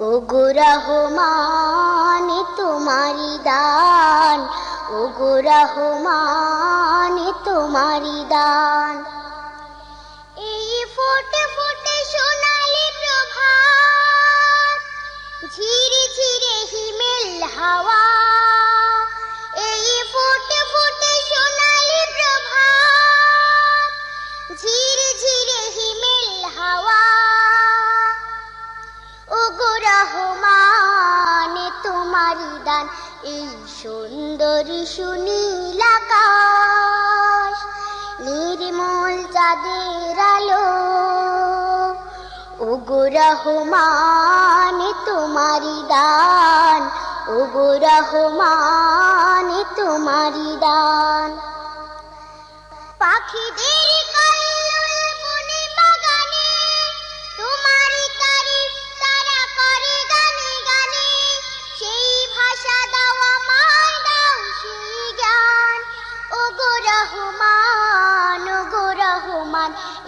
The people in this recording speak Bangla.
ওগো রহমান তোমারি দান। ওগো রহমান তোমারি দান। এই ফোটে ফোটে সোনালি প্রভাত ঝিরি ঝিরে হিমেল হাওয়া। রহমান, তোমারি দান এই সুন্দরী সুনীল আকাশ নির্মল চাঁদের আলো। ওগো রহমান, তোমারি দান, ওগো রহমান, তোমারি দান। পাখিদের